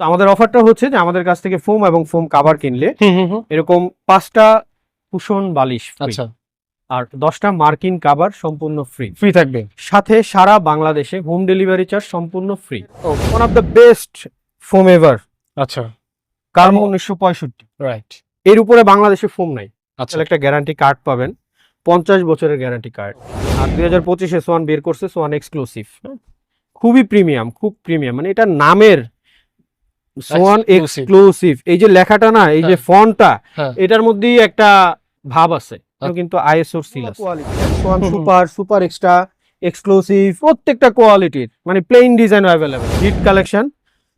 তো আমাদের অফারটা হচ্ছে যে আমাদের কাছ থেকে ফোম এবং ফোম কাভার কিনলে এরকম পাঁচটা কুশন বালিশ আচ্ছা। আর দশটা মার্কিন কাভার সম্পূর্ণ ফ্রি ফ্রি থাকবে। সাথে সারা বাংলাদেশে হোম ডেলিভারি চার্জ সম্পূর্ণ free. One of the best foam ever আচ্ছা। কার্মো উনিশশো পঁয়ষট্টি। রাইট এর উপরে বাংলাদেশে ফোম নাই। আচ্ছা। একটা গ্যারান্টি কার্ড পাবেন। পঞ্চাশ বছরের গ্যারান্টি কার্ড আর দুই হাজার পঁচিশে সোয়ান বের করছে সোয়ান এক্সক্লুসিভ খুবই প্রিমিয়াম খুব প্রিমিয়াম মানে এটা নামের সোয়ান. এক্সক্লুসিভ এই যে লেখাটা না এই যে হ্যাঁ। ফন্টটা হ্যাঁ। এটার মধ্যেই একটা ভাব আছে আচ্ছা। কিন্তু আইএসওর seal Swan. Super super extra exclusive প্রত্যেকটা কোয়ালিটির মানে plain design available hit collection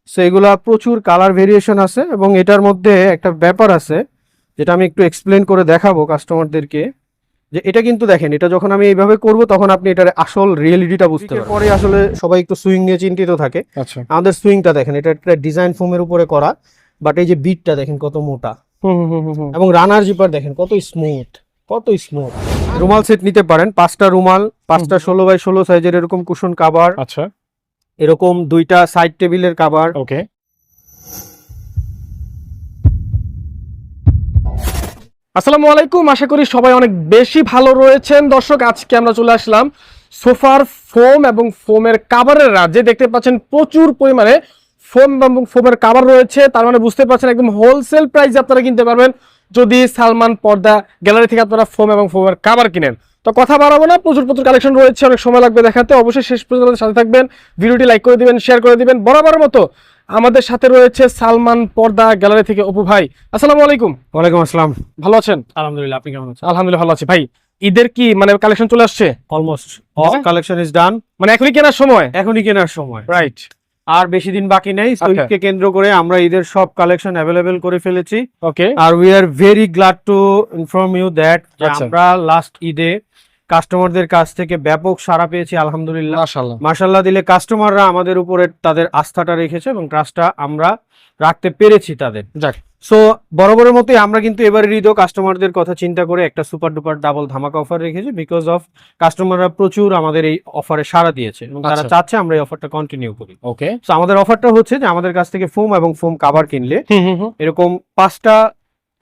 so এগুলা প্রচুর কালার ভেরিয়েশন আছে এবং এটার মধ্যে একটা ব্যাপার আছে যেটা আমি একটু এক্সপ্লেন করে দেখাবো কাস্টমারদেরকে যে এটা কিন্তু দেখেন এটা যখন আমি এইভাবে করব তখন আপনি এটার আসল রিয়েলিটিটা বুঝতে পারবেন। পরে আসলে সবাই একটু সুইং নিয়ে চিন্তিত থাকে। আচ্ছা। আমাদের সুইংটা দেখেন এটা একটা ডিজাইন ফোমের উপরে করা বাট এই যে বিটটা দেখেন কত মোটা। হুম হুম এবং রানার জিপার দেখেন কত স্মুথ কত স্মুথ রুমাল সেট নিতে পারেন পাঁচটা রুমাল পাঁচটা ষোলো বাই ষোলো সাইজের এরকম কুশন কাভার আচ্ছা। এরকম দুইটা সাইড টেবিলের কাভার ওকে আসসালামু আলাইকুম। আশা করি সবাই অনেক বেশি ভালো রয়েছেন। দর্শক, আজকে আমরা চলে আসলাম সোফার ফোম এবং ফোমের কাভারের রাজ্যে দেখতে পাচ্ছেন, প্রচুর পরিমাণে ফোম এবং ফোমের কাভার রয়েছে। তার মানে বুঝতে পারছেন, একদম হোলসেল প্রাইসে আপনারা কিনতে পারবেন। যদি সালমান পর্দা গ্যালারি থেকে আপনারা ফোম এবং ফোমের কাভার কিনেন। তো কথা বাড়াবো না, প্রচুর প্রচুর কালেকশন রয়েছে, অনেক সময় লাগবে দেখাতে। অবশ্যই শেষ পর্যন্ত সাথে থাকবেন। ভিডিওটি লাইক করে দিবেন শেয়ার করে দিবেন। বরাবর মতো আমাদের সাথে রয়েছে সালমান পর্দা গ্যালারি থেকে অপু ভাই। আসসালামু আলাইকুম। ওয়ালাইকুম আসসালাম। ভালো আছেন? আলহামদুলিল্লাহ আপনি কেমন আছেন? আলহামদুলিল্লাহ ভালো আছি। ভাই ঈদের কি মানে কালেকশন চলে আসছে? অলমোস্ট? কালেকশন ইজ ডান মানে এখনই কেনার সময়? এখনই কেনার সময়। রাইট আর বেশি দিন বাকি নেই। So, আচ্ছা। ঈদকে কেন্দ্র করে আমরা ঈদের সব কালেকশন অ্যাভেলেবেল করে ফেলেছি। Okay R we are very glad to inform you that. আমরা লাস্ট ঈদে কাস্টমারদের কাছ থেকে ব্যাপক সাড়া পেয়েছি আলহামদুলিল্লাহ। মার্শাল্লাহ দিলে কাস্টমাররা আমাদের উপরে তাদের আস্থাটা রেখেছে এবং ট্রাস্টটা আমরা রাখতে পেরেছি তাদের। যাক। সো বরাবরের মতোই আমরা কিন্তু এবারের ঈদও কাস্টমারদের কথা চিন্তা করে একটা সুপার ডুপার ডাবল ধামাকা অফার রেখেছি বিকজ অফ কাস্টমাররা প্রচুর আমাদের এই অফারে সাড়া দিয়েছে এবং তারা আচ্ছা। চাচ্ছে আমরা এই অফারটা কন্টিনিউ করি। ওকে সো আমাদের অফারটা হচ্ছে যে আমাদের কাছ থেকে ফোম এবং ফোম কাভার কিনলে এরকম পাঁচটা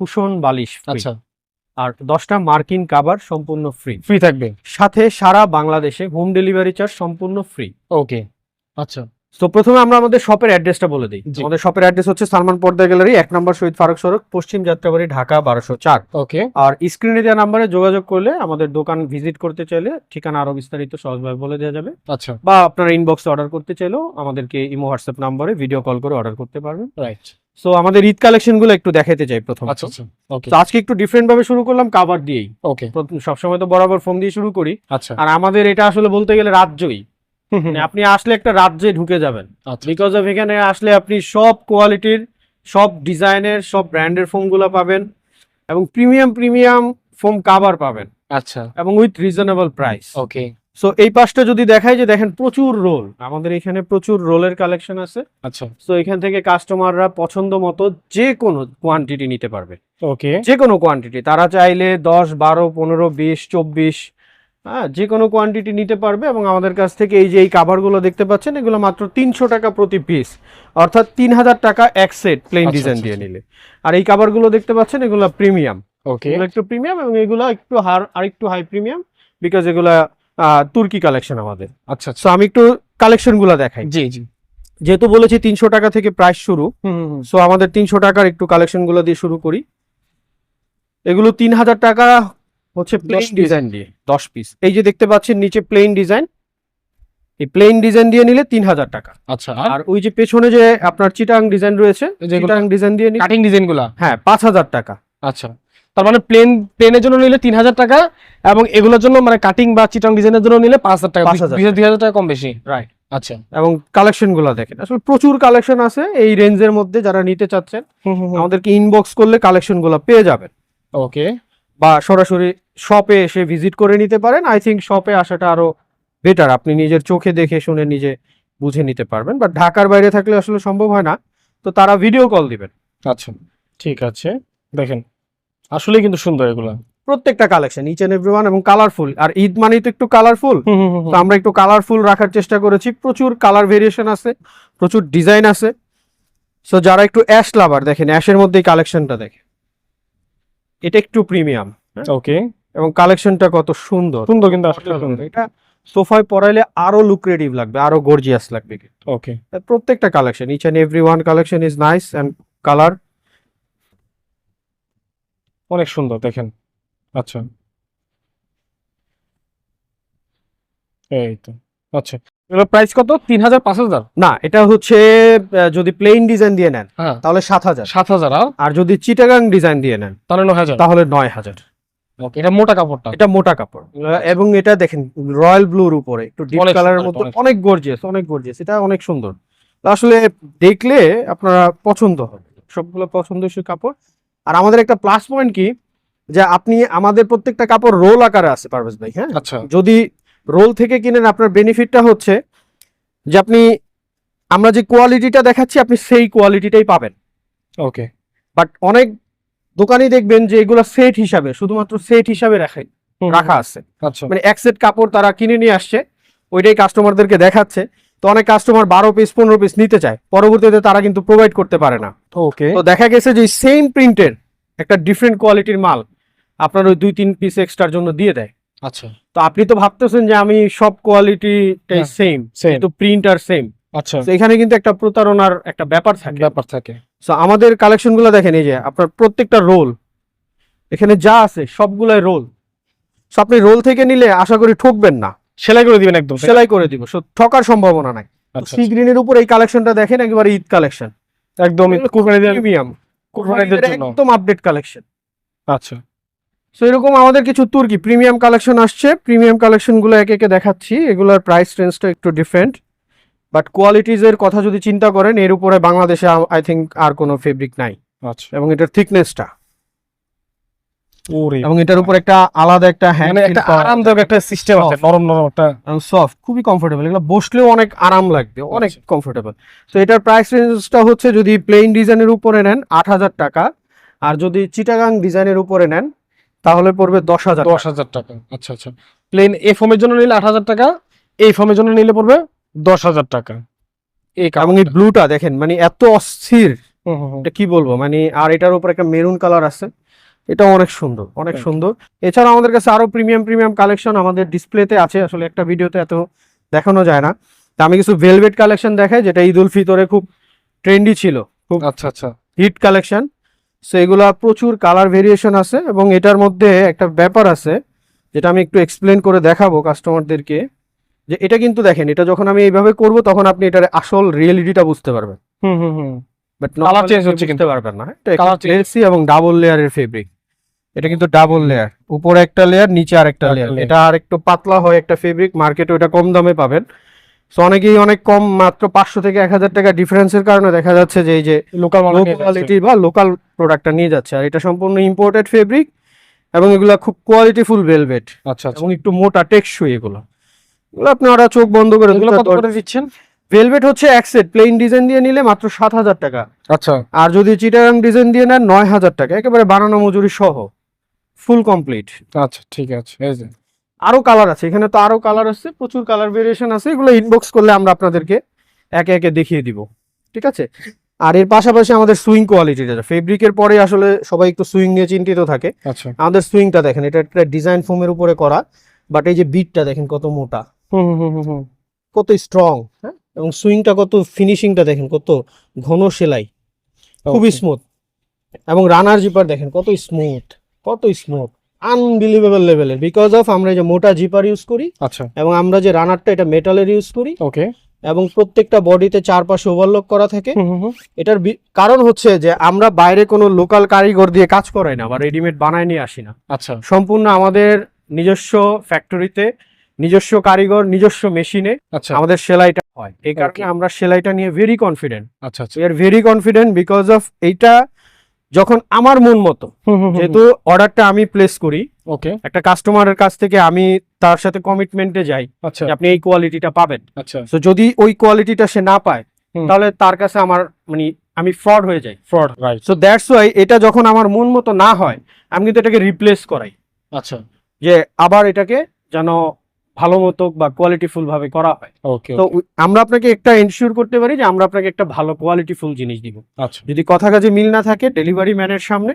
কুশন বালিশ আচ্ছা। আর দশটা মার্কিন কাবার সম্পূর্ণ ফ্রি ফ্রি থাকবে। সাথে সারা বাংলাদেশে হোম ডেলিভারি চার্জ সম্পূর্ণ ফ্রি ওকে আচ্ছা। তো প্রথমে আমরা আমাদের শপের অ্যাড্রেসটা বলে দিই। আমাদের শপের অ্যাড্রেস হচ্ছে সালমান পর্দা গ্যালারি এক নম্বর শহীদ ফারুক সড়ক পশ্চিম যাত্রাবাড়ি ঢাকা বারোশো চার। ওকে আর স্ক্রিনে দেওয়া নাম্বারে যোগাযোগ করলে আমাদের দোকান ভিজিট করতে চাইলে ঠিকানা আরও বিস্তারিত সহজভাবে বলে দেওয়া যাবে। আচ্ছা। বা আপনারা ইনবক্সে অর্ডার করতে চাইলেও আমাদেরকে ইমো হোয়াটসঅ্যাপ নাম্বারে ভিডিও কল করে অর্ডার করতে পারবেন। রাইট সো আমাদের ঈদ কালেকশনগুলো একটু দেখাতে চাই প্রথম আচ্ছা আচ্ছা। ওকে তো আজকে একটু ডিফারেন্ট ভাবে শুরু করলাম কাভার দিয়েই। ওকে সবসময় তো বরাবর ফোন দিয়ে শুরু করি। আচ্ছা। আর আমাদের এটা আসলে বলতে গেলে রাজ্যই। মানে আপনি আসলে একটা রাজ্যে ঢুকে যাবেন। আচ্ছা। বিকজ অফ এখানে আসলে আপনি সব কোয়ালিটির সব ডিজাইনের সব ব্র্যান্ডের ফোমগুলো পাবেন এবং প্রিমিয়াম প্রিমিয়াম ফোম কাভার পাবেন। আচ্ছা। এবং with reasonable price okay so এই পাশটা যদি দেখাই যে দেখেন প্রচুর রোল। আমাদের এখানে প্রচুর রোলের কালেকশন আছে। আচ্ছা। সো এখান থেকে কাস্টমাররা পছন্দ মতো যে কোনো কোয়ান্টিটি নিতে পারবে। ওকে যে কোনো কোয়ান্টিটি তারা চাইলে দশ বারো পনেরো বিশ চব্বিশ হ্যাঁ যে কোনো কোয়ান্টিটি নিতে পারবে এবং আমাদের কাছ থেকে এই যে এই কাভারগুলো দেখতে পাচ্ছেন এগুলো মাত্র তিনশো টাকা প্রতি পিস অর্থাৎ তিন হাজার টাকা এক সেট প্লেন ডিজাইন দিয়ে আচ্ছা। নিলে। আর এই কাভারগুলো দেখতে পাচ্ছেন এগুলো প্রিমিয়াম ওকে এগুলো একটু প্রিমিয়াম এবং এগুলো একটু হার আর একটু হাই প্রিমিয়াম বিকজ এগুলা তুর্কি কালেকশন আমাদের। আচ্ছা আচ্ছা। সো আমি একটু কালেকশনগুলো দেখাই। জি জি। যেহেতু বলেছি তিনশো টাকা থেকে প্রাইস শুরু সো আমাদের তিনশো টাকার একটু কালেকশনগুলো দিয়ে শুরু করি। এগুলো তিন হাজার টাকা হচ্ছে প্লেন ডিজাইন দিয়ে দশ পিস এই যে দেখতে পাচ্ছেন নিচে প্লেন ডিজাইন এই প্লেন ডিজাইন দিয়ে নিলে তিন হাজার টাকা। আচ্ছা। আর ওই যে পেছনে যে আপনার চিটাং ডিজাইন রয়েছে চিটাং ডিজাইন দিয়ে কাটিং ডিজাইনগুলা? হ্যাঁ পাঁচ হাজার টাকা। আচ্ছা। তার মানে প্লেন প্লেনের জন্য নিলে তিন হাজার টাকা এবং এগুলোর জন্য মানে কাটিং বা চিটং ডিজাইনের জন্য নিলে পাঁচ হাজার টাকা। 5,000 দুই হাজার টাকা কম বেশি রাইট আচ্ছা। এবং কালেকশনগুলো দেখেন আসলে প্রচুর কালেকশন আছে এই রেঞ্জের মধ্যে যারা নিতে চাচ্ছেন। আমাদেরকে ইনবক্স করলে কালেকশনগুলো পেয়ে যাবেন। ওকে বা সরাসরি শপে এসে ভিজিট করে নিতে পারেন। আই থিঙ্ক শপে আসাটা আরও বেটার আপনি নিজের চোখে দেখে শুনে নিজে বুঝে নিতে পারবেন। বাট ঢাকার বাইরে থাকলে আসলে সম্ভব হয় না। তো তারা ভিডিও কল দিবেন। আচ্ছা ঠিক আছে। দেখেন আসলে কিন্তু সুন্দর এগুলা। প্রত্যেকটা কালেকশন ইচ এন্ড এভরিওয়ান এবং কালারফুল আর ঈদ মানেই তো একটু কালারফুল তো আমরা একটু কালারফুল রাখার চেষ্টা করেছি। প্রচুর কালার ভেরিয়েশন আছে প্রচুর ডিজাইন আছে। সো যারা একটু অ্যাশ লাভার দেখেন অ্যাশের মধ্যেই কালেকশনটা দেখে এটা একটু প্রিমিয়াম ওকে এবং কালেকশনটা কত সুন্দর। সুন্দর কিন্তু আসলে সুন্দর। এটা সোফায় পরাইলে আরও লুক্রেটিভ লাগবে আরও গর্জিয়াস লাগবে। ওকে প্রত্যেকটা collection each and every one collection is nice and colour অনেক সুন্দর দেখেন। আচ্ছা। এই তো আচ্ছা। এগুলোর প্রাইস কত? তিন হাজার পাঁচ হাজার? না এটা হচ্ছে যদি প্লেন ডিজাইন দিয়ে নেন হ্যাঁ। তাহলে সাত হাজার। সাত হাজার আর? যদি চিটাগাং ডিজাইন দিয়ে নেন তাহলে নয় হাজার। তাহলে নয় হাজার। এটা মোটা কাপড়টা। এটা মোটা কাপড়। এবং এটা দেখেন রয়্যাল ব্লুর উপরে একটু ডিপ কালারের অনেক অনেক গর্জিয়াস অনেক গর্জিয়াস এটা অনেক সুন্দর। আসলে দেখলে আপনারা পছন্দ হবে সবগুলো পছন্দসই কাপড়। আর আমাদের একটা প্লাস পয়েন্ট কি? যে আপনি আমাদের প্রত্যেকটা কাপড় রোল আকারে আছে পারভেজ ভাই হ্যাঁ? আচ্ছা। যদি রোল থেকে কিনেন আপনার বেনিফিটটা হচ্ছে যে আপনি আমরা যে কোয়ালিটিটা দেখাচ্ছি আপনি সেই কোয়ালিটিটাই পাবেন। ওকে বাট অনেক দোকানেই দেখবেন যে এগুলো সেট হিসাবে শুধুমাত্র সেট হিসাবে রাখে রাখা আছে। আচ্ছা। মানে এক সেট কাপড় তারা কিনে নিয়ে আসছে ওইটাই কাস্টমারদেরকে দেখাচ্ছে। তো অনেক কাস্টমার বারো পিস পনেরো পিস নিতে চায়। পরবর্তীতে তারা কিন্তু প্রোভাইড করতে পারে না। ওকে তো দেখা গেছে যে সেম প্রিন্টের একটা ডিফারেন্ট কোয়ালিটির মাল আপনার ওই দুই তিন পিস এক্সট্রার জন্য দিয়ে দেয়। আচ্ছা। তো আপনি তো ভাবতেছেন যে আমি সব কোয়ালিটিটাই হ্যাঁ, সেম সেম কিন্তু প্রিন্ট আর সেম আচ্ছা। এখানে কিন্তু একটা প্রতারণার একটা ব্যাপার থাকে। ব্যাপার থাকে। সো আমাদের কালেকশনগুলো দেখেন এই যে আপনার প্রত্যেকটা রোল এখানে যা আছে সবগুলাই রোল সো আপনি রোল থেকে নিলে আশা করি ঠকবেন না। সেলাই করে দিবেন একদম সেলাই করে দিব ঠকার সম্ভাবনা নাই। আচ্ছা সি গ্রিনের উপর এই কালেকশনটা দেখেন একেবারে ঈদ কালেকশন। একদম কুরবানিদের প্রিমিয়াম। কুরবানিদের জন্য। একদম আপডেট কালেকশন। আচ্ছা। সো এরকম আমাদের কিছু তুর্কি প্রিমিয়াম কালেকশন আসছে। প্রিমিয়াম কালেকশনগুলো একে একে দেখাচ্ছি। এগুলোর প্রাইস রেঞ্জটা একটু ডিফারেন্ট বাট কোয়ালিটিজ এর কথা যদি চিন্তা করেন এর উপরে বাংলাদেশে আই থিঙ্ক আর কোনো ফেব্রিক নাই। আচ্ছা। এবং এটার থিকনেসটা এবং এটার উপর একটা আলাদা একটা হ্যান্ড মানে একটা আরামদায়ক একটা সিস্টেম আছে নরম নরম একটা সফট খুবই কমফোর্টেবল এগুলো বসলেও অনেক আরাম লাগবে অনেক আচ্ছা। কমফোর্টেবল তো এটার প্রাইস রেঞ্জটা হচ্ছে যদি প্লেন ডিজাইনের উপরে নেন আট হাজার টাকা। আর যদি চিটাগাং ডিজাইনের উপরে নেন তাহলে পড়বে দশ হাজার দশ হাজার টাকা। আচ্ছা আচ্ছা। প্লেন এ ফোমের জন্য নিলে আট হাজার টাকা এই ফোমের জন্য নিলে পড়বে দশ হাজার টাকা। এই এবং এই ব্লুটা দেখেন মানে এত অস্থির। এটা কি বলব? মানে আর এটার উপর একটা মেরুন কালার আছে। এটা অনেক সুন্দর অনেক সুন্দর। এছাড়া আমাদের কাছে আরও প্রিমিয়াম প্রিমিয়াম কালেকশন আমাদের ডিসপ্লেতে আছে আসলে একটা ভিডিওতে এত দেখানো যায় না। তা আমি কিছু ভেলভেট কালেকশন দেখাই যেটা ঈদ উল ফিতরে খুব ট্রেন্ডি ছিল খুব আচ্ছা আচ্ছা। হিট কালেকশন সো এগুলা প্রচুর কালার ভেরিয়েশন আছে এবং এটার মধ্যে একটা ব্যাপার আছে যেটা আমি একটু এক্সপ্লেন করে দেখাবো কাস্টমারদেরকে যে এটা কিন্তু দেখেন এটা যখন আমি এইভাবে করব তখন আপনি এটার আসল রিয়েলিটিটা বুঝতে পারবেন। হুম হুম হুম। বাট Colour চেঞ্জ হচ্ছে বুঝতে পারবেন না এটা কালার। এবং ডাবল লেয়ারের ফেব্রিক এটা কিন্তু ডাবল লেয়ার উপরে একটা লেয়ার নিচে আরেকটা আরেকটা লেয়ার এটা আর একটু পাতলা হয় একটা ফেব্রিক মার্কেটে ওটা কম দামে পাবেন। সো অনেকেই অনেক কম মাত্র পাঁচশো থেকে এক হাজার টাকা ডিফারেন্সের কারণে দেখা যাচ্ছে যে এই যে লোকাল কোয়ালিটি বা লোকাল প্রোডাক্টটা নিয়ে যাচ্ছে। আর এটা সম্পূর্ণ ইম্পোর্টেড ফেব্রিক এবং এগুলা খুব কোয়ালিটিফুল ভেলভেট আচ্ছা আচ্ছা। এবং একটু মোটা টেকসই এগুলো। এগুলো আপনারা চোখ বন্ধ করে এগুলো কত করে দিচ্ছেন? ভেলভেট হচ্ছে এক সেট প্লেন ডিজাইন দিয়ে নিলে মাত্র সাত হাজার টাকা। আচ্ছা। আর যদি চিটাগাং ডিজাইন দিয়ে নেন নয় হাজার টাকা। একেবারে বানানো মজুরি সহ। Full complete. আচ্ছা ঠিক আছে এই যে। আরও কালার আছে এখানে তো আরও কালার আছে প্রচুর কালার ভেরিয়েশন আছে এগুলো ইনবক্স করলে আমরা আপনাদেরকে একে একে দেখিয়ে দিব ঠিক আছে? আর এর পাশাপাশি আমাদের সুইং কোয়ালিটিটা ফেব্রিকের পরে আসলে সবাই একটু সুইং নিয়ে চিন্তিত থাকে। আচ্ছা। আমাদের সুইংটা দেখেন এটা একটা ডিজাইন ফোমের উপরে করা বাট এই যে বিটটা দেখেন কত মোটা। হুম হুম হুম হুম হুম। কত স্ট্রং হ্যাঁ? এবং সুইংটা কত ফিনিশিংটা দেখেন কত ঘন সেলাই খুবই স্মুথ এবং রানার জিপার দেখেন কত স্মুথ কত স্মুথ আনবিলিভেবল লেভেলের বিকজ অফ আমরা যে মোটা জিপার ইউজ করি আচ্ছা। এবং আমরা যে রানারটা এটা মেটালের ইউজ করি। ওকে এবং প্রত্যেকটা বডিতে চারপাশে ওভারলক করা থাকে। এটার কারণ হচ্ছে যে আমরা বাইরে কোনো লোকাল কারিগর দিয়ে কাজ করাই না বা রেডিমেড বানায় নিয়ে আসি না। আচ্ছা। সম্পূর্ণ আমাদের নিজস্ব ফ্যাক্টরিতে নিজস্ব কারিগর নিজস্ব মেশিনে আচ্ছা। আমাদের সেলাইটা হয়। এই কারণে আমরা সেলাইটা নিয়ে ভেরি কনফিডেন্ট আচ্ছা আচ্ছা। আর ভেরি কনফিডেন্ট বিকজ অফ এইটা যখন আমার মন মতো যেহেতু অর্ডারটা আমি প্লেস করি ওকে একটা কাস্টমারের কাছ থেকে আমি তার সাথে কমিটমেন্টে যাই আচ্ছা। আপনি এই কোয়ালিটিটা পাবেন। আচ্ছা। তো যদি ওই কোয়ালিটিটা সে না পায় তাহলে তার কাছে আমার মানে আমি ফ্রড হয়ে যাই। Fraud right so that's why এটা যখন আমার মন মতো না হয় আমি কিন্তু এটাকে রিপ্লেস করাই। আচ্ছা। যে আবার এটাকে যেন ভালো মতো বা কোয়ালিটিফুল ভাবে করা হয়। ওকে তো আমরা আপনাকে একটা এনশিওর করতে পারি যে আমরা আপনাকে একটা ভালো কোয়ালিটিফুল জিনিস দিব। আচ্ছা। যদি কথা কাজে মিল না থাকে ডেলিভারি ম্যানের সামনে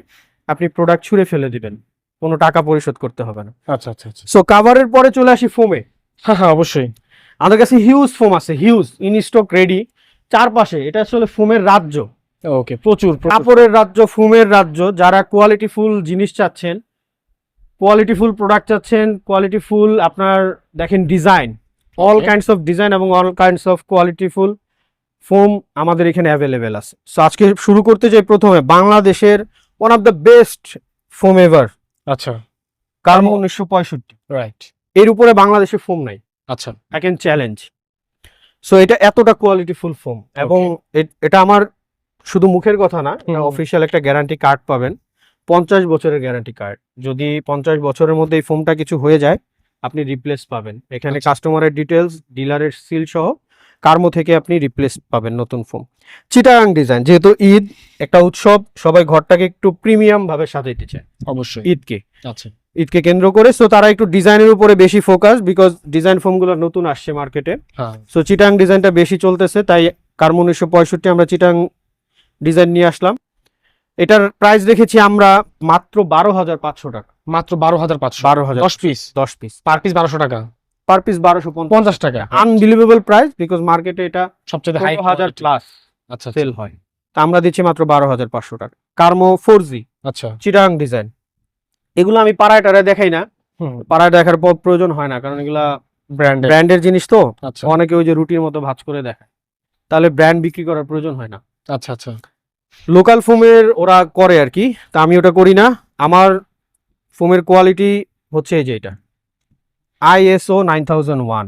আপনি প্রোডাক্ট ছুঁড়ে ফেলে দিবেন। কোনো টাকা পরিশোধ করতে হবে না। আচ্ছা আচ্ছা আচ্ছা। সো কাভারের পরে চলে আসি ফোমে হ্যাঁ হ্যাঁ অবশ্যই। আমাদের কাছে হিউজ ফোম আছে হিউজ ইন স্টক রেডি চারপাশে এটা আসলে ফোমের রাজ্য। ওকে প্রচুর প্রচুর। কাপড়ের রাজ্য ফোমের রাজ্য যারা কোয়ালিটিফুল জিনিস চাচ্ছেন কোয়ালিটিফুল প্রোডাক্ট চাচ্ছেন কোয়ালিটিফুল আপনার দেখেন design all kinds of design এবং all kinds of qualityful foam আমাদের এখানে অ্যাভেলেবেল আছে। সো আজকে শুরু করতে চাই প্রথমে বাংলাদেশের one of the best foam ever আচ্ছা। কার্মো উনিশশো পঁয়ষট্টি। রাইট এর উপরে বাংলাদেশে ফোম নাই। আচ্ছা। আই ক্যান চ্যালেঞ্জ সো এটা এতটা কোয়ালিটিফুল ফোম এবং এটা আমার শুধু মুখের কথা না। অফিসিয়াল একটা গ্যারান্টি কার্ড পাবেন। পঞ্চাশ বছরের গ্যারান্টি কার্ড যদি পঞ্চাশ বছরের মধ্যে এই ফোমটা কিছু হয়ে যায় আপনি রিপ্লেস পাবেন। এখানে। কাস্টমারের ডিটেলস ডিলারের সিল সহ কার্মো থেকে আপনি রিপ্লেস পাবেন নতুন ফোম চিটাগাং ডিজাইন যেহেতু ঈদ একটা উৎসব সবাই ঘরটাকে একটু প্রিমিয়াম ভাবে সাজাইতে চায়। অবশ্যই। ঈদকে। আচ্ছা। ঈদকে কেন্দ্র করে সো তারা একটু ডিজাইনের উপরে বেশি ফোকাস বিকজ ডিজাইন ফোমগুলো নতুন আসছে মার্কেটে হ্যাঁ। সো চিটাং ডিজাইনটা বেশি চলতেছে তাই কার্মো উনিশশো পঁয়ষট্টি আমরা চিটাং ডিজাইন নিয়ে আসলাম। এটার প্রাইস রেখেছি আমরা মাত্র বারো হাজার পাঁচশো টাকা। মাত্র বারো হাজার পাঁচশো। বারো হাজার। দশ পিস দশ পিস পার পিস বারোশো টাকা। পার পিস বারোশো পঞ্চাশ। টাকা। আনবিলিভেবল প্রাইস বিকজ মার্কেটে এটা সবচেয়ে হাই হাজার প্লাস আচ্ছা সেল হয়। তা আমরা দিচ্ছি মাত্র বারো হাজার পাঁচশো টাকা। কার্মো ফোর জি আচ্ছা। চিটাং ডিজাইন এগুলো আমি পাড়ায় টাড়ায় দেখাই না। পাড়ায় দেখার পর প্রয়োজন হয় না কারণ এগুলা ব্র্যান্ডেড ব্র্যান্ডের জিনিস তো। আচ্ছা। অনেকে ওই যে রুটির মতো ভাঁজ করে দেখায়। তাহলে ব্র্যান্ড বিক্রি করার প্রয়োজন হয় না। আচ্ছা আচ্ছা। লোকাল ফোমের ওরা করে আর কি তা আমি ওটা করি না। আমার ফোমের কোয়ালিটি হচ্ছে এই যে এটা। আইএসও নাইন থাউজেন্ড ওয়ান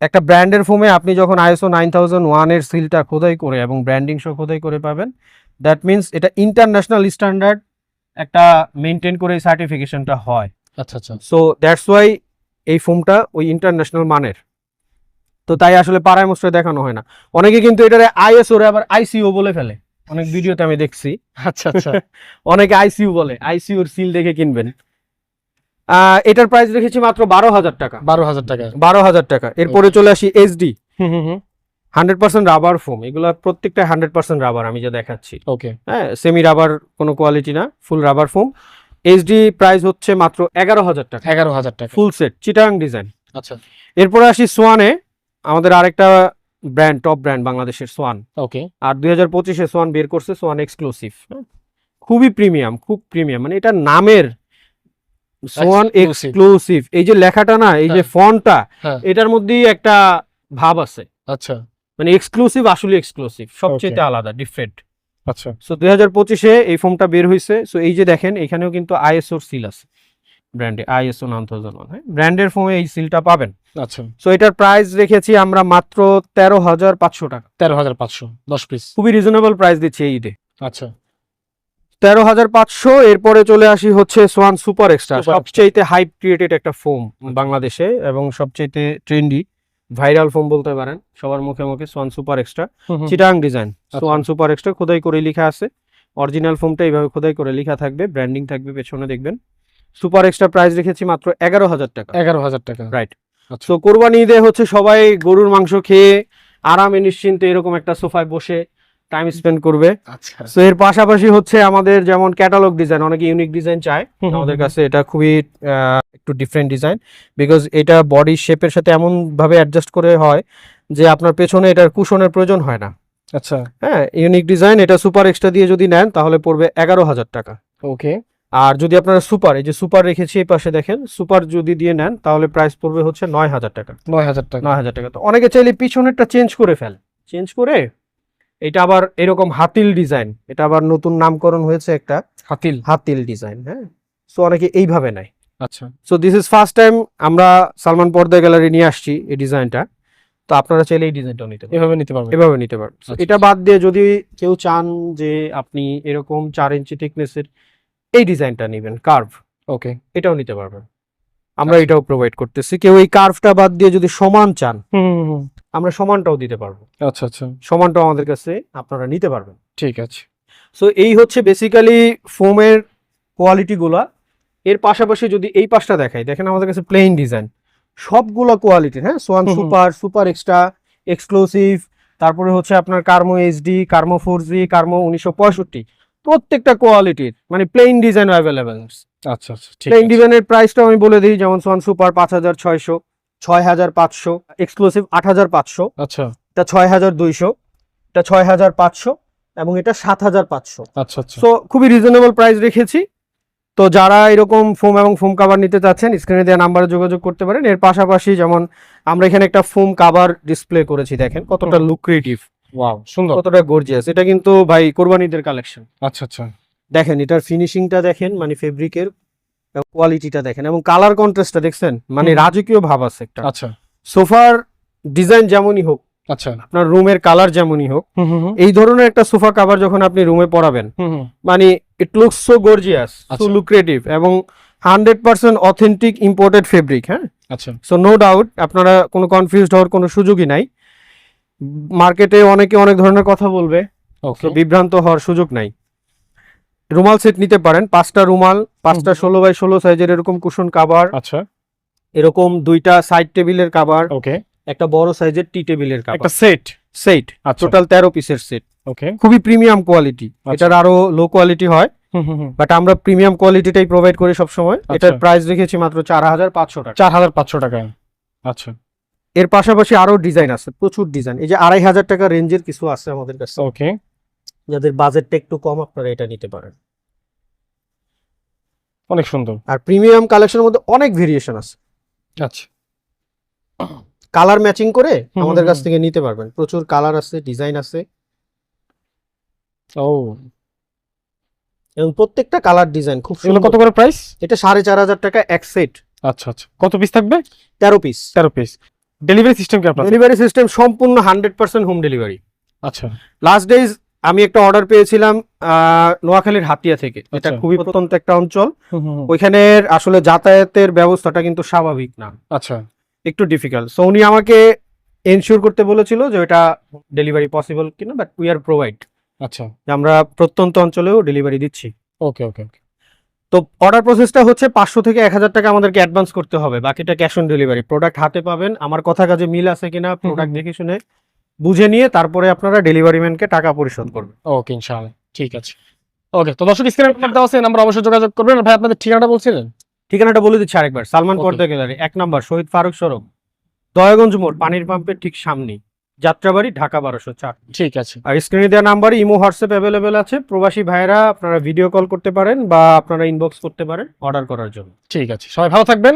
একটা ব্র্যান্ডের ফোমে আপনি যখন আইএসও নাইন থাউজেন্ড ওয়ানের সিলটা খোদাই করে এবং ব্র্যান্ডিং সহ খোদাই করে পাবেন দ্যাট মিনস এটা ইন্টারন্যাশনাল স্ট্যান্ডার্ড একটা মেনটেন করে সার্টিফিকেশনটা হয়। আচ্ছা আচ্ছা। সো দ্যাটস ওয়াই এই ফোমটা ওই ইন্টারন্যাশনাল মানের। তো তাই আসলে পাড়ায় মোস্টে দেখানো হয় না। অনেকে কিন্তু এটারে আইএসও রে আবার আইসিও বলে ফেলে। অনেক ভিডিওতে আমি দেখছি। আচ্ছা আচ্ছা। অনেকে আইসিইউ বলে আইসিইউর সিল দেখে কিনবেন। এটার প্রাইস রেখেছি মাত্র বারো হাজার টাকা। বারো হাজার টাকা। বারো হাজার টাকা। এরপরে চলে আসি এইচডি হুম হুম হুম। হান্ড্রেড পার্সেন্ট রাবার ফোম এগুলো প্রত্যেকটা হান্ড্রেড পার্সেন্ট রাবার আমি যা দেখাচ্ছি। ওকে হ্যাঁ সেমি রাবার কোনো কোয়ালিটি না full rubber foam HD price হচ্ছে মাত্র এগারো হাজার টাকা। এগারো হাজার টাকা। ফুল সেট চিটাং ডিজাইন আচ্ছা। এরপরে আসি সোয়ানে আমাদের আরেকটা ব্র্যান্ড টপ ব্র্যান্ড বাংলাদেশের সোয়ান ওকে আর দুই হাজার পঁচিশে সোয়ান বের করছে সোয়ান এক্সক্লুসিভ খুবই প্রিমিয়াম খুব প্রিমিয়াম মানে এটা নামের সোয়ান. এক্সক্লুসিভ এই যে লেখাটা না এই যে হ্যাঁ। ফন্টটা হ্যাঁ। এটার মধ্যেই একটা ভাব আছে। আচ্ছা। মানে এক্সক্লুসিভ আসলে এক্সক্লুসিভ সবচেয়ে আলাদা ডিফারেন্ট আচ্ছা। সো দুই হাজার পঁচিশে এই ফোনটা বের হয়েছে সো এই যে দেখেন এখানেও কিন্তু আইএসওর সিল আছে। ব্র্যান্ডে আইএসও নাম থাউজেন্ড হ্যাঁ ব্র্যান্ডের ফোনে এই সিলটা পাবেন। আচ্ছা। সো এটার প্রাইস রেখেছি আমরা মাত্র তেরো হাজার পাঁচশো টাকা। তেরো হাজার পাঁচশো দশ পিস খুবই রিজনেবল প্রাইস দিচ্ছে এই ঈদে। আচ্ছা। তেরো হাজার পাঁচশো এরপরে চলে আসি হচ্ছে সোয়ান সুপার এক্সট্রা Super সবচেয়ে হাইপ ক্রিয়েটেড একটা ফোম বাংলাদেশে এবং সবচেয়ে ট্রেন্ডি ভাইরাল ফোম বলতে পারেন সবার মুখে মুখে Swan super extra Chittagong design Swan super extra খোদাই করে লেখা আছে। অরিজিনাল ফোমটা এইভাবে খোদাই করে লেখা থাকবে ব্র্যান্ডিং থাকবে পেছনে দেখবেন। সুপার এক্সট্রা প্রাইস রেখেছি মাত্র এগারো হাজার টাকা। এগারো হাজার টাকা। Right. আচ্ছা। তো কোরবানি ঈদে হচ্ছে সবাই গরুর মাংস খেয়ে আরামে নিশ্চিন্তে এরকম একটা সোফায় বসে টাইম স্পেন্ড করবে। আচ্ছা। তো এর পাশাপাশি হচ্ছে আমাদের যেমন ক্যাটালগ ডিজাইন অনেকে ইউনিক ডিজাইন চায়। আমাদের কাছে এটা খুবই একটু ডিফারেন্ট ডিজাইন বিকজ এটা বডি শেপের সাথে এমন ভাবে অ্যাডজাস্ট করে হয় যে আপনার পেছনে এটার কুশনের প্রয়োজন হয় না। আচ্ছা। হ্যাঁ ইউনিক ডিজাইন এটা সুপার এক্সট্রা দিয়ে যদি নেন তাহলে পড়বে এগারো হাজার টাকা। ওকে আর যদি আপনারা সুপার এই যে সুপার রেখেছি এই পাশে দেখেন সুপার যদি দিয়ে নেন তাহলে প্রাইস পড়বে হচ্ছে নয় হাজার টাকা। নয় হাজার টাকা। নয় হাজার টাকা। তো অনেকে চাইলে পিছনেরটা চেঞ্জ করে ফেলে। চেঞ্জ করে এটা আবার এরকম হাতিল ডিজাইন এটা আবার নতুন নামকরণ হয়েছে একটা হাতিল। হাতিল ডিজাইন হ্যাঁ? সো অনেকে এইভাবে নেয়। আচ্ছা। So this is first time আমরা সালমান পর্দা গ্যালারি নিয়ে আসছি এই ডিজাইনটা তো আপনারা চাইলে এই ডিজাইনটা নিতে এভাবে নিতে পারবেন। এভাবে নিতে So, আচ্ছা। এটা বাদ দিয়ে যদি কেউ চান যে আপনি এরকম চার ইঞ্চি থিকনেসের এই ডিজাইনটা নেবেন কার্ভ ওকে এটাও নিতে পারবেন। আমরা আচ্ছা। এটাও প্রোভাইড করতেছি। কেউ এই কার্ভটা বাদ দিয়ে যদি সমান চান আমরা সমানটাও দিতে পারব। আচ্ছা আচ্ছা। সমানটাও আমাদের কাছে আপনারা নিতে পারবেন। ঠিক আছে। সো এই হচ্ছে বেসিক্যালি ফোমের কোয়ালিটিগুলা এর পাশাপাশি যদি এই পাশটা দেখাই দেখেন আমাদের কাছে প্লেন ডিজাইন সবগুলো কোয়ালিটি হ্যাঁ? Swan. Super super extra exclusive তারপরে হচ্ছে আপনার কার্মো এইচডি কার্মো ফোর জি কার্মো উনিশশো পঁয়ষট্টি। প্রত্যেকটা কোয়ালিটির মানে প্লেন ডিজাইন অ্যাভেলেবেল আচ্ছা আচ্ছা ঠিক প্লেন ডিজাইনের প্রাইসটা আমি বলে দিই যেমন সোয়ান সুপার পাঁচ হাজার ছয়শো ছয় হাজার পাঁচশো এক্সক্লুসিভ আট হাজার পাঁচশো আচ্ছা। এটা ছয় হাজার দুইশো এটা ছয় হাজার পাঁচশো এবং এটা সাত হাজার পাঁচশো। আচ্ছা আচ্ছা। সো খুবই রিজনেবল প্রাইস রেখেছি। তো যারা এরকম ফোম এবং ফোম কাভার নিতে চাচ্ছেন স্ক্রিনে দেওয়া নাম্বারে যোগাযোগ করতে পারেন। এর পাশাপাশি যেমন আমরা এখানে একটা ফোম কাভার ডিসপ্লে করেছি দেখেন কতটা লুক্রেটিভ ওয়াও সুন্দর। কতটা গর্জিয়াস এটা কিন্তু ভাই কোরবানিদের কালেকশন আচ্ছা আচ্ছা। দেখেন এটার ফিনিশিংটা দেখেন মানে ফেব্রিকের কোয়ালিটিটা দেখেন এবং কালার কন্ট্রাস্টটা দেখছেন? মানে রাজকীয় ভাব আছে একটা। আচ্ছা। সোফার ডিজাইন যেমনই হোক আচ্ছা। আপনার রুমের কালার যেমনই হোক এই ধরনের একটা সোফা কাভার যখন আপনি রুমে পরাবেন। মানে it looks so gorgeous so. Lucrative এবং hundred percent authentic imported fabric হ্যাঁ? আচ্ছা। সো নো ডাউট আপনারা কোনো কনফিউজড হওয়ার কোনো সুযোগই নাই। মার্কেটে অনেকে অনেক ধরনের কথা বলবে। ওকে বিভ্রান্ত হওয়ার সুযোগ নাই। রুমাল সেট নিতে পারেন পাঁচটা রুমাল পাঁচটা ষোলো বাই ষোলো সাইজের এরকম কুশন কাভার আচ্ছা। এরকম দুইটা সাইড টেবিলের কাভার ওকে একটা বড় সাইজের টি টেবিলের একটা কাভার সেট সেট আচ্ছা। টোটাল তেরো পিসের সেট ওকে খুবই প্রিমিয়াম কোয়ালিটি আচ্ছা। এটার আরও লো কোয়ালিটি হয়। হুম হুম হুম। বাট আমরা প্রিমিয়াম কোয়ালিটিটাই প্রোভাইড করি সবসময়। এটার আচ্ছা। প্রাইস রেখেছি মাত্র চার হাজার পাঁচশো টাকা। চার হাজার পাঁচশো টাকা। আচ্ছা। এর পাশাপাশি আরও ডিজাইন আছে প্রচুর ডিজাইন। এই যে আড়াই হাজার টাকা রেঞ্জের কিছু আছে আমাদের কাছে। ওকে যাদের বাজেটটা একটু কম আপনারা এটা নিতে পারেন। অনেক সুন্দর। আর প্রিমিয়াম কালেকশনের মধ্যে অনেক ভেরিয়েশন আছে। আচ্ছা। কালার ম্যাচিং করে আমাদের কাছ থেকে নিতে পারবেন। প্রচুর কালার আছে ডিজাইন আছে। ও এবং প্রত্যেকটা কালার ডিজাইন খুব এগুলো সুন্দর। কত করে প্রাইস এটা সাড়ে চার হাজার টাকা এক সেট আচ্ছা আচ্ছা। কত পিস থাকবে? তেরো পিস তেরো পিস ডেলিভারি সিস্টেম কি আপনার ডেলিভারি সিস্টেম সম্পূর্ণ হান্ড্রেড পার্সেন্ট হোম ডেলিভারি আচ্ছা। লাস্ট ডেজ আমি একটা অর্ডার পেয়েছিলাম নোয়াখালীর হাতিয়া থেকে। এটা আচ্ছা। খুবই প্রত্যন্ত একটা অঞ্চল। ওইখানের আসলে যাতায়াতের ব্যবস্থাটা কিন্তু স্বাভাবিক না। আচ্ছা। একটু ডিফিকাল্ট সো উনি আমাকে এনশিওর করতে বলেছিল যে এটা ডেলিভারি পসিবল কিনা বাট উই আর প্রোভাইড আচ্ছা। আমরা প্রত্যন্ত অঞ্চলেও ডেলিভারি দিচ্ছি। ওকে ওকে ওকে তো অর্ডার প্রসেসটা হচ্ছে পাঁচশো থেকে এক হাজার টাকা আমাদেরকে অ্যাডভান্স করতে হবে। বাকিটা ক্যাশ অন ডেলিভারি প্রোডাক্ট হাতে পাবেন। আমার কথা কাজে মিল আছে কিনা প্রোডাক্ট দেখে শুনে বুঝে নিয়ে তারপরে আপনারা ডেলিভারি ম্যানকে টাকা পরিশোধ করবেন। ওকে ইনশাআল্লাহ। ঠিক আছে। ওকে তো দর্শক স্ক্রিনে নাম্বার দেওয়া আছে নাম্বার অবশ্যই যোগাযোগ করবেন। ভাই আপনাদের ঠিকানাটা বলছিলেন? ঠিকানাটা বলে দিচ্ছি আরেকবার। সালমান. পর্দা গ্যালারি এক নম্বর শহীদ ফারুক সড়ক দয়াগঞ্জ মোড় পানির পাম্পের ঠিক সামনেই। যাত্রাবাড়ি ঢাকা বারোশো চার। ঠিক আছে। আর স্ক্রিনে দেওয়া নাম্বারে ইমো হোয়াটসঅ্যাপ অ্যাভেলেবেল আছে। প্রবাসী ভাইরা আপনারা ভিডিও কল করতে পারেন বা আপনারা ইনবক্স করতে পারেন অর্ডার করার জন্য। ঠিক আছে। সবাই ভালো থাকবেন।